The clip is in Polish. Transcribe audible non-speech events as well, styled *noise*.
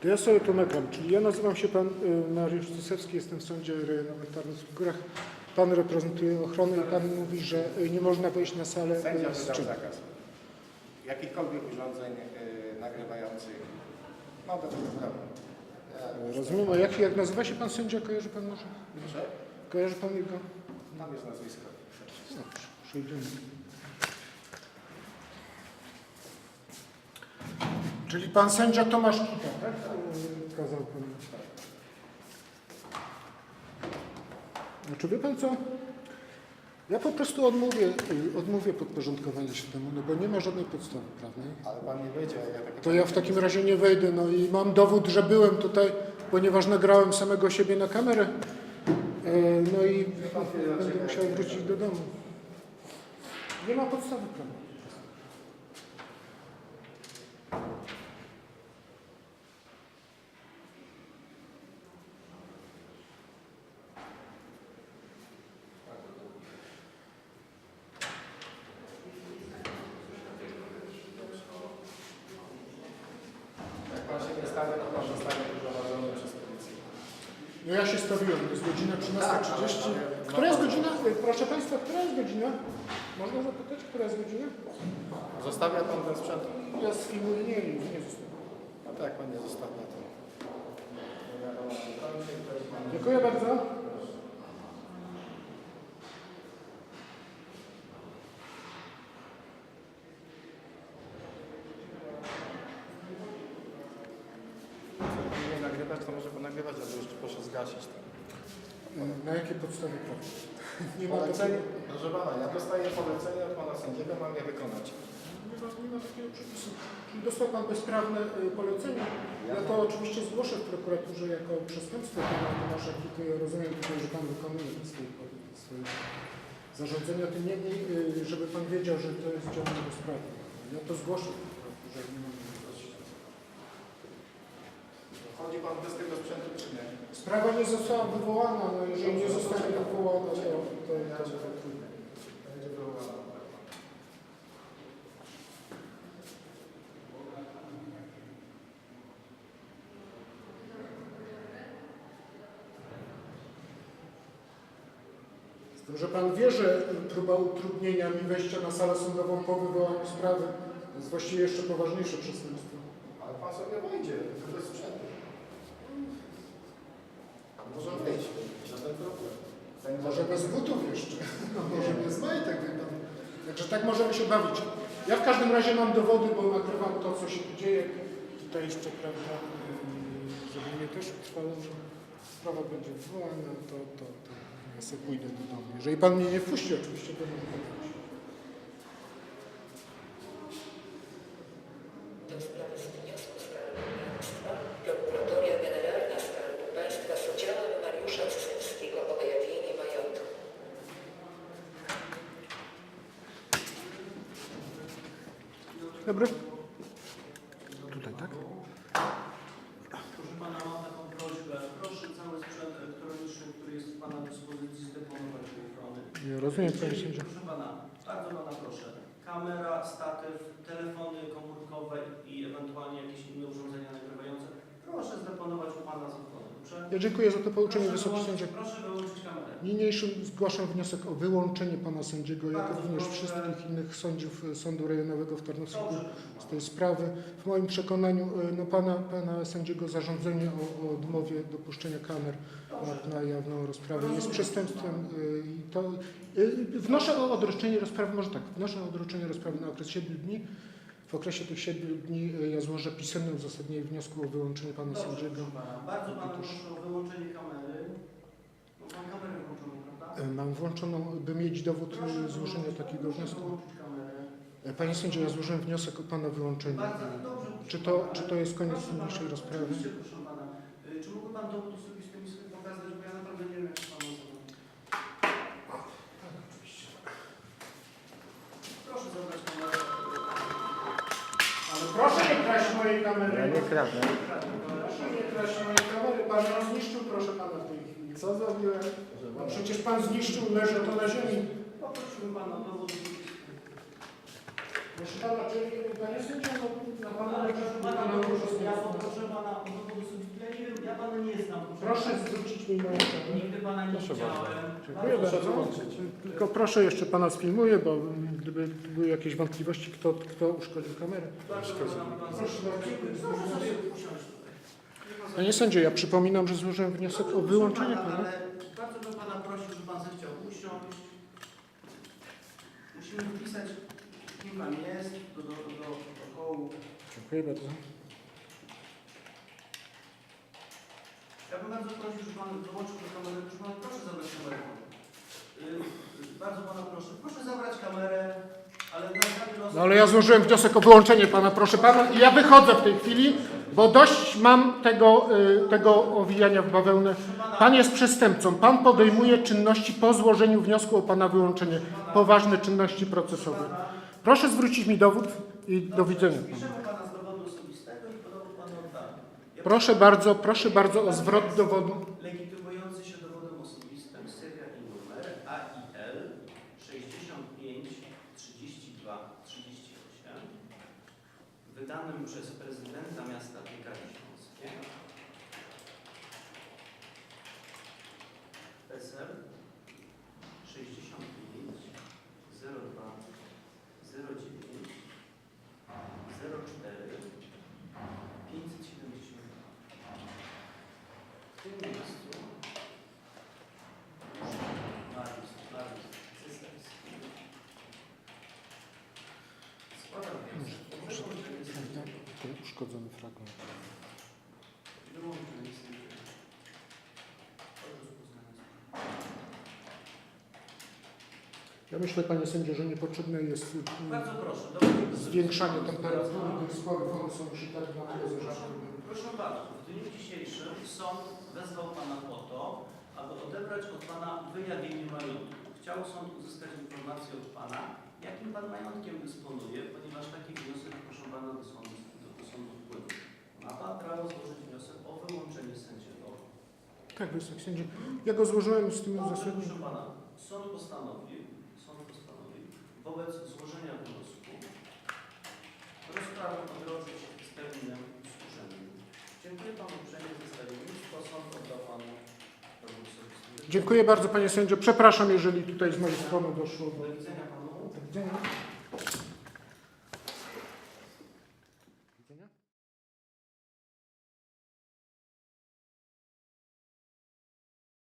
To ja sobie to nagram. Czyli ja nazywam się pan y, Mariusz Cisewski, jestem w Sądzie Rejonowym w Tarnowskich Górach. Pan reprezentuje ochronę i pan mówi, że y, nie można wejść na salę y, Sędzia z czym? zakaz. Jakichkolwiek urządzeń nagrywających. No to jest prawo. Ja, Rozumiem. A jak, jak nazywa się pan sędzia? Kojarzy pan może? Proszę? Kojarzy pan jego? Tam jest nazwisko. Dobrze, przejdziemy. Czyli pan sędzia Tomasz Kita, tak? Y, Kazał pan. Znaczy wie pan co? Ja po prostu odmówię, y, odmówię podporządkowania się temu, no bo nie ma żadnej podstawy prawnej. Ale pan nie wiedział, ja tak To ja w takim razie nie wejdę, no i mam dowód, że byłem tutaj, ponieważ nagrałem samego siebie na kamerę. E, No i będę musiał wrócić do domu. Nie ma podstawy prawnej. Jak to pan zostanie wyprowadzony przez policję. No ja się stawiłem, to jest godzina 13.30. Która jest godzina? Proszę Państwa, która jest godzina? Można zapytać, która jest godzina? Zostawia pan ten sprzęt? Ja sfilmuję, nie, nie, nie zostawiam. To jak pan nie zostawia, to... Dziękuję bardzo. Jak pan nie nagrywać, to może pan nagrywać, ale jeszcze proszę zgasić to. Na jakiej podstawie prawnej? *laughs* Nie ma Polecenie, takiego, proszę pana, ja dostaję polecenie od pana sędziego, mam je wykonać. nie ma, nie ma takiego przepisu. Czyli dostał Pan bezprawne y, polecenie. Ja to oczywiście zgłoszę w prokuraturze jako przestępstwo Pana Tomasza Kity. Ja rozumiem tutaj, że Pan wykonuje te swoje, swoje zarządzenia. Tym niemniej, y, żeby Pan wiedział, że to jest działanie bezprawne. Ja to zgłoszę w prokuraturze. Nie mam Pan bez tego sprzętu, czy nie? Sprawa nie została wywołana. No jeżeli nie zostanie wywołana, to, to, to. Będzie wywołana. Z tym, że Pan wie, że próba utrudnienia mi wejścia na salę sądową po wywołaniu sprawy to jest właściwie jeszcze poważniejsze przestępstwo. Ale pan sobie wejdzie, tylko bez sprzętu. A może wejść, żaden problem. Sędzia- Może bez butów jeszcze, może bez majtek. Także tak możemy się bawić. Ja w każdym razie mam dowody, bo nagrywam to, co się dzieje. Tutaj jeszcze, prawda, żeby mnie też utrwalono, że sprawa będzie wywołana, to, to, to ja sobie pójdę do domu. Jeżeli Pan mnie nie wpuści, oczywiście, to może Pan wpuścić. Do sprawy z wniosku Skarbu Państwa Prokuratoria Generalna Skarbu Państwa z udziałem Mariusza Cysewskiego o wyjawienie majątku. Dobry. Tutaj, tak? Proszę Pana, mam taką prośbę. Proszę cały sprzęt elektroniczny, który jest w Pana dyspozycji, zdeponować do ochrony. Ja rozumiem, Panie Sędzio. Proszę Pana, bardzo Pana proszę. Kamera, statyw, telefony komórkowe i ewentualnie jakieś inne urządzenia nagrywające. Proszę zdeponować u Pana z ochrony. Ja dziękuję za to pouczenie, Wysoki kamerę. Niniejszym zgłaszam wniosek o wyłączenie pana sędziego, jak również wszystkich innych sędziów e, Sądu Rejonowego w Tarnowsku z tej sprawy. W moim przekonaniu e, no, pana, pana sędziego zarządzenie o, o odmowie dopuszczenia kamer na, na jawną rozprawę jest przestępstwem e, i to wnoszę o odroczenie rozprawy, może tak, wnoszę o odroczenie rozprawy na okres 7 dni. W okresie tych 7 dni e, ja złożę pisemne uzasadnienie wniosku o wyłączenie pana Dobrze, sędziego. proszę Pana. Bardzo Pana Otóż- proszę o wyłączenie kamery. Bo Pan kamerę włączoną, prawda? E, Mam włączoną, by mieć dowód e, złożenia takiego proszę wniosku. wyłączyć kamerę. E, Panie sędzio, ja złożyłem wniosek o pana wyłączenie. Bardzo dobrze. Czy to, pana. czy to jest koniec Proszę pana, niniejszej rozprawy? Oczywiście, proszę pana. Y, Czy mógłby pan dowód osobisty mi sobie pokazać, bo ja naprawdę nie wiem, jak pan nazywa. Proszę zabrać proszę nie kraść mojej kamery. Ja nie kradnę. Proszę nie kraść mojej kamery. Pan ją zniszczył, proszę pana w tej chwili. Co zrobiłem? No przecież pan zniszczył, leży to na ziemi. Poprosiłbym pana o dowód osobisty. Proszę pana, czy panie sędzio, no, na pana leży proszę pana, pana leży- ja poproszę pana o dowód osobisty. Ja nie wiem, ja pana nie znam. Proszę zwrócić mi moją uwagę. Nigdy pana nie Proszę widziałem. Dziękuję bardzo. Tylko proszę, jeszcze pana sfilmuję, bo gdyby były jakieś wątpliwości, kto, kto uszkodził kamerę. Bardzo proszę pana. Proszę bardzo. Proszę sobie usiąść tutaj. Panie sędzio, ja przypominam, że złożyłem wniosek o wyłączenie pana, ale bardzo bym pana prosił, żeby pan zechciał usiąść. Musimy wpisać, kim pan jest, do, do, do protokołu. Dziękuję bardzo. Ja bym bardzo prosił, żeby pan dołączył do kamery. Proszę pana, proszę zabrać kamerę. Yy, bardzo pana proszę. Proszę zabrać kamerę, ale na los... No ale ja złożyłem wniosek o wyłączenie pana, proszę pana, i ja wychodzę w tej chwili, bo dość mam tego, y, tego owijania w bawełnę. Pan jest przestępcą. Pan podejmuje czynności po złożeniu wniosku o pana wyłączenie. Poważne czynności procesowe. Proszę zwrócić mi dowód i do widzenia. panu. Piszemy pana z dowodu osobistego i dowód panu oddamy. Ja Proszę bardzo, proszę bardzo o zwrot dowodu. Uszkodzony fragment. Ja myślę, panie sędzio, że niepotrzebne jest y, Bardzo proszę, zwiększanie temperatury tych sporych. One są na tyle zażarte. Proszę bardzo, w dniu dzisiejszym sąd wezwał Pana po to, aby odebrać od Pana wyjawienie majątku. Chciał sąd uzyskać informację od Pana, jakim Pan majątkiem dysponuje, ponieważ taki wniosek, proszę Pana, do sądu, sądu wpływa. Ma Pan prawo złożyć wniosek o wyłączenie sędziego. Tak, wysoki sędzio. Ja go złożyłem z tym Dobrze, uzasadnieniem. proszę Pana, sąd postanowił, sąd postanowił wobec złożenia wniosku rozprawę odroczyć z terminem służebnym. Dziękuję Panu uprzejmie za stawiennictwo. Sąd oddał Panu dowód osobisty. Dziękuję bardzo, panie sędzio. Przepraszam, jeżeli tutaj z mojej strony doszło do... Do widzenia Panu. Do widzenia.